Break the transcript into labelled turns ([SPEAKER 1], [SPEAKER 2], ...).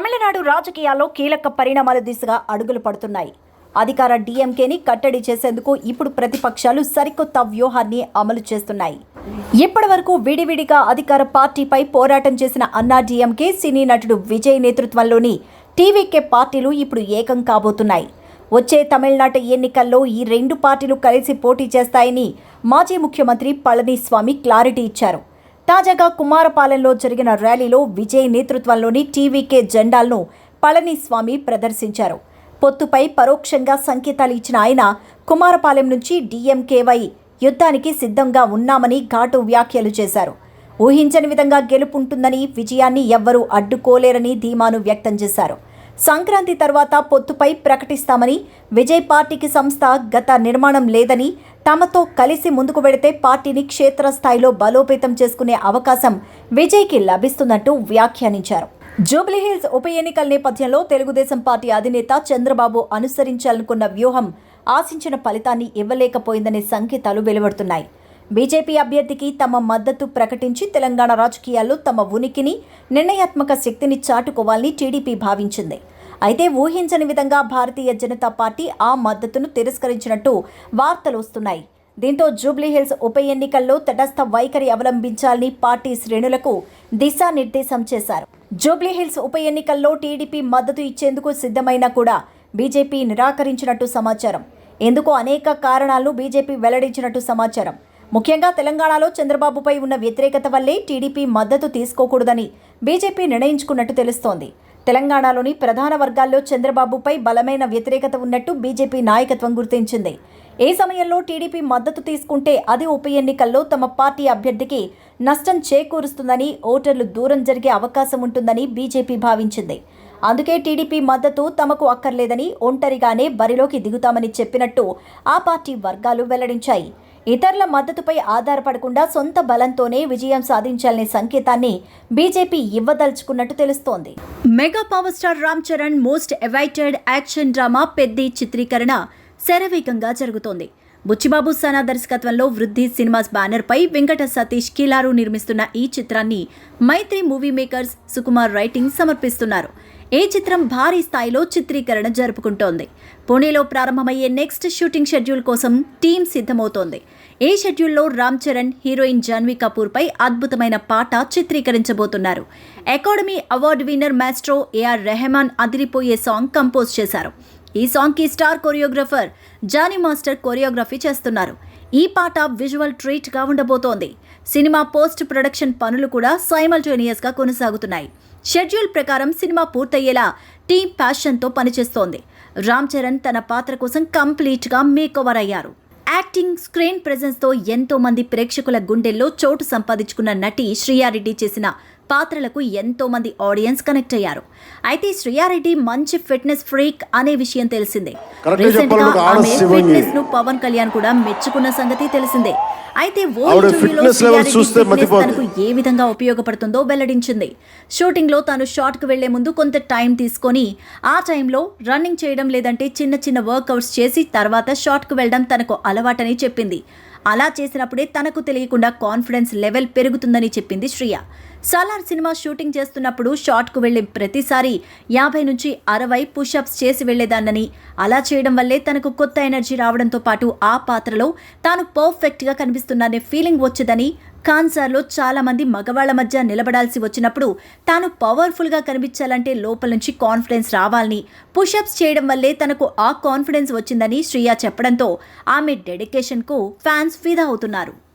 [SPEAKER 1] తమిళనాడు రాజకీయాల్లో కీలక పరిణామాల దిశగా అడుగులు పడుతున్నాయి. అధికార డిఎంకేని కట్టడి చేసేందుకు ఇప్పుడు ప్రతిపక్షాలు సరికొత్త వ్యూహాన్ని అమలు చేస్తున్నాయి. ఇప్పటి వరకు విడివిడిగా అధికార పార్టీపై పోరాటం చేసిన అన్నా డీఎంకే సినీ నటుడు విజయ్ నేతృత్వంలోని టీవీకే పార్టీలు ఇప్పుడు ఏకం కాబోతున్నాయి. వచ్చే తమిళనాట ఎన్నికల్లో ఈ రెండు పార్టీలు కలిసి పోటీ చేస్తాయని మాజీ ముఖ్యమంత్రి పళనిస్వామి క్లారిటీ ఇచ్చారు. తాజాగా కుమారపాలెంలో జరిగిన ర్యాలీలో విజయ్ నేతృత్వంలోని టీవీకే జెండాలను పళనిస్వామి ప్రదర్శించారు. పొత్తుపై పరోక్షంగా సంకేతాలు ఇచ్చిన ఆయన కుమారపాలెం నుంచి డీఎంకేవై యుద్ధానికి సిద్ధంగా ఉన్నామని ఘాటు వ్యాఖ్యలు చేశారు. ఊహించని విధంగా గెలుపుంటుందని విజయాన్ని ఎవ్వరూ అడ్డుకోలేరని ధీమాను వ్యక్తం చేశారు. సంక్రాంతి తర్వాత పొత్తుపై ప్రకటిస్తామని విజయ్ పార్టీకి సంస్థ గత నిర్మాణం లేదని తమతో కలిసి ముందుకు వెడితే పార్టీని క్షేత్రస్థాయిలో బలోపేతం చేసుకునే అవకాశం విజయ్కి లభిస్తున్నట్టు వ్యాఖ్యానించారు. జూబ్లీహిల్స్ ఉప ఎన్నికల నేపథ్యంలో తెలుగుదేశం పార్టీ అధినేత చంద్రబాబు అనుసరించాలనుకున్న వ్యూహం ఆశించిన ఫలితాన్ని ఇవ్వలేకపోయిందనే సంకేతాలు వెలువడుతున్నాయి. బీజేపీ అభ్యర్థికి తమ మద్దతు ప్రకటించి తెలంగాణ రాజకీయాల్లో తమ ఉనికిని నిర్ణయాత్మక శక్తిని చాటుకోవాలని టీడీపీ భావించింది. అయితే ఊహించని విధంగా భారతీయ జనతా పార్టీ ఆ మద్దతును తిరస్కరించినట్టు వార్తలు వస్తున్నాయి. దీంతో జూబ్లీహిల్స్ ఉప ఎన్నికల్లో తటస్థ వైఖరి అవలంబించాలని పార్టీ శ్రేణులకు దిశానిర్దేశం చేశారు. జూబ్లీహిల్స్ ఉప ఎన్నికల్లో టీడీపీ మద్దతు ఇచ్చేందుకు సిద్ధమైనా కూడా బీజేపీ నిరాకరించినట్టు సమాచారం. ఎందుకు అనేక కారణాలు బీజేపీ వెల్లడించినట్టు సమాచారం. ముఖ్యంగా తెలంగాణలో చంద్రబాబుపై ఉన్న వ్యతిరేకత వల్లే టీడీపీ మద్దతు తీసుకోకూడదని బీజేపీ నిర్ణయించుకున్నట్టు తెలుస్తోంది. తెలంగాణలోని ప్రధాన వర్గాల్లో చంద్రబాబుపై బలమైన వ్యతిరేకత ఉన్నట్టు బీజేపీ నాయకత్వం గుర్తించింది. ఏ సమయంలో టీడీపీ మద్దతు తీసుకుంటే అది ఉప ఎన్నికల్లో తమ పార్టీ అభ్యర్థికి నష్టం చేకూరుస్తుందని ఓటర్లు దూరం జరిగే అవకాశం ఉంటుందని బీజేపీ భావించింది. అందుకే టీడీపీ మద్దతు తమకు అక్కర్లేదని ఒంటరిగానే బరిలోకి దిగుతామని చెప్పినట్టు ఆ పార్టీ వర్గాలు వెల్లడించాయి. ఇతరుల మద్దతుపై ఆధారపడకుండా సొంత బలంతోనే విజయం సాధించాలనే సంకేతాన్ని బీజేపీ ఇవ్వదలుచుకున్నట్టు తెలుస్తోంది. Mega power star Ram Charan most awaited action drama Peddi చిత్రీకరణ శరవేగంగా జరుగుతోంది. బుచ్చిబాబు సనా దర్శకత్వంలో వృద్ధి సినిమాస్ బ్యానర్ పై వెంకట సతీష్ కిలారు నిర్మిస్తున్న ఈ చిత్రాన్ని Mythri movie makers Sukumar writings సమర్పిస్తున్నారు. ఈ చిత్రం భారీ స్థాయిలో చిత్రీకరణ జరుపుకుంటోంది? పుణేలో ప్రారంభమయ్యే నెక్స్ట్ షూటింగ్ షెడ్యూల్ కోసం టీం సిద్ధమవుతోంది. ఈ షెడ్యూల్లో రామ్ చరణ్ హీరోయిన్ జాన్వీ కపూర్పై అద్భుతమైన పాట చిత్రీకరించబోతున్నారు. Academy Award winner maestro A R Rahman అదిరిపోయే సాంగ్ కంపోజ్ చేశారు. ఈ సాంగ్కి star choreographer Jani master choreography చేస్తున్నారు. ఈ పాట విజువల్ ట్రీట్గా ఉండబోతోంది. సినిమా పోస్ట్ ప్రొడక్షన్ పనులు కూడా సైమల్టేనియస్గా కొనసాగుతున్నాయి. షెడ్యూల్ ప్రకారం సినిమా పూర్తయ్యేలా టీం ప్యాషన్తో పనిచేస్తోంది. రామ్ చరణ్ తన పాత్ర కోసం కంప్లీట్గా మేకోవర్ అయ్యారు యాక్టింగ్ స్క్రీన్ ప్రెజెన్స్తో ఎంతో మంది ప్రేక్షకుల గుండెల్లో చోటు సంపాదించుకున్న నటి శ్రీయారెడ్డి చేసిన పాత్రలకు ఎంతో మంది ఆడియన్స్ కనెక్ట్ అయ్యారు. అయితే శ్రీయారెడ్డి మంచి ఫిట్నెస్ ఫ్రీక్ అనే విషయం తెలిసిందే.
[SPEAKER 2] రీసెంట్గా
[SPEAKER 1] ఆమె. ఫిట్నెస్ను పవన్ కళ్యాణ్ కూడా మెచ్చుకున్న సంగతి తెలిసిందే. అయితే ఓ ఇంటర్వ్యూలో. తనకు ఏ విధంగా ఉపయోగపడుతుందో వెల్లడించింది. షూటింగ్లో తాను షార్ట్కు వెళ్ళే ముందు కొంత టైం తీసుకొని ఆ టైంలో రన్నింగ్ చేయడం లేదంటే చిన్న చిన్న వర్కౌట్స్ చేసి తర్వాత షార్ట్కు వెళ్ళడం తనకు అలవాటని చెప్పింది. అలా చేసినప్పుడే తనకు తెలియకుండా కాన్ఫిడెన్స్ లెవెల్ పెరుగుతుందని చెప్పింది శ్రియ. సలార్ సినిమా షూటింగ్ చేస్తున్నప్పుడు షార్ట్కు వెళ్ళే ప్రతిసారి యాభై నుంచి అరవై పుషప్స్ చేసి వెళ్ళేదాన్నని అలా చేయడం వల్లే తనకు కొత్త ఎనర్జీ రావడంతో పాటు ఆ పాత్రలో తాను పర్ఫెక్ట్గా కనిపిస్తున్నానే ఫీలింగ్ వచ్చేదని కాన్సార్లో చాలామంది మగవాళ్ళ మధ్య నిలబడాల్సి వచ్చినప్పుడు తాను పవర్ఫుల్గా కనిపించాలంటే లోపల నుంచి కాన్ఫిడెన్స్ రావాలని. పుషప్స్ చేయడం వల్లే తనకు ఆ కాన్ఫిడెన్స్ వచ్చిందని శ్రియా చెప్పడంతో ఆమె డెడికేషన్కు ఫ్యాన్స్ ఫిదా అవుతున్నారు.